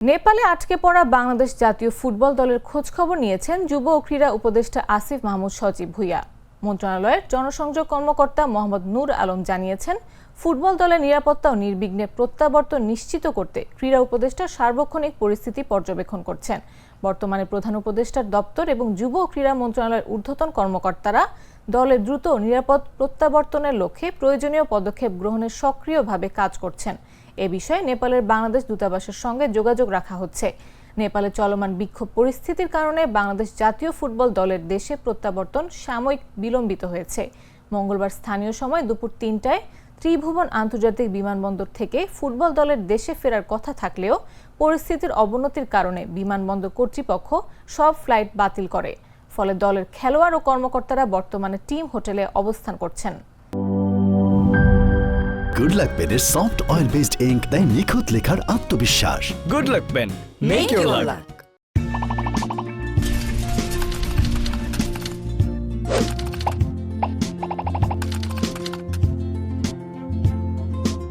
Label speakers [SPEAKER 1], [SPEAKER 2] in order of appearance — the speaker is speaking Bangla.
[SPEAKER 1] নেপালে আটকে পড়া বাংলাদেশ জাতীয় ফুটবল দলের খোঁজখবর নিয়েছেন যুব ও ক্রীড়া উপদেষ্টা আসিফ মাহমুদ সজীব ভুইয়া। মন্ত্রণালয়ের জনসংযোগ কর্মকর্তা মোহাম্মদ নূর আলম জানিয়েছেন, ফুটবল দলের নিরাপত্তা ও নির্বিঘ্নে প্রত্যাবর্তন নিশ্চিত করতে ক্রীড়া উপদেষ্টা সার্বক্ষণিক পরিস্থিতি পর্যবেক্ষণ করছেন। বর্তমানে প্রধান উপদেষ্টার দপ্তর এবং যুব ও ক্রীড়া মন্ত্রণালয়ের ঊর্ধ্বতন কর্মকর্তারা দলের দ্রুত নিরাপদ প্রত্যাবর্তনের লক্ষ্যে প্রয়োজনীয় পদক্ষেপ গ্রহণে সক্রিয়ভাবে কাজ করছেন। এ বিষয়ে নেপালের বাংলাদেশ দূতাবাসের সঙ্গে যোগাযোগ রাখা হচ্ছে। নেপালে চলমান বিক্ষোভ পরিস্থিতির কারণে বাংলাদেশ জাতীয় ফুটবল দলের দেশে প্রত্যাবর্তন সাময়িক বিলম্বিত হয়েছে। মঙ্গলবার স্থানীয় সময় দুপুর তিনটায় ত্রিভুবন আন্তর্জাতিক বিমানবন্দর থেকে ফুটবল দলের দেশে ফেরার কথা থাকলেও পরিস্থিতির অবনতির কারণে বিমানবন্দর কর্তৃপক্ষ সব ফ্লাইট বাতিল করে। ফলে দলের খেলোয়াড় ও কর্মকর্তারা বর্তমানে টিম হোটেলে অবস্থান করছেন।
[SPEAKER 2] গুড লাক পেনের সফট অয়েল বেসড ইঙ্ক দেয় নিখুঁত লেখার আত্মবিশ্বাস
[SPEAKER 3] good luck pen make your luck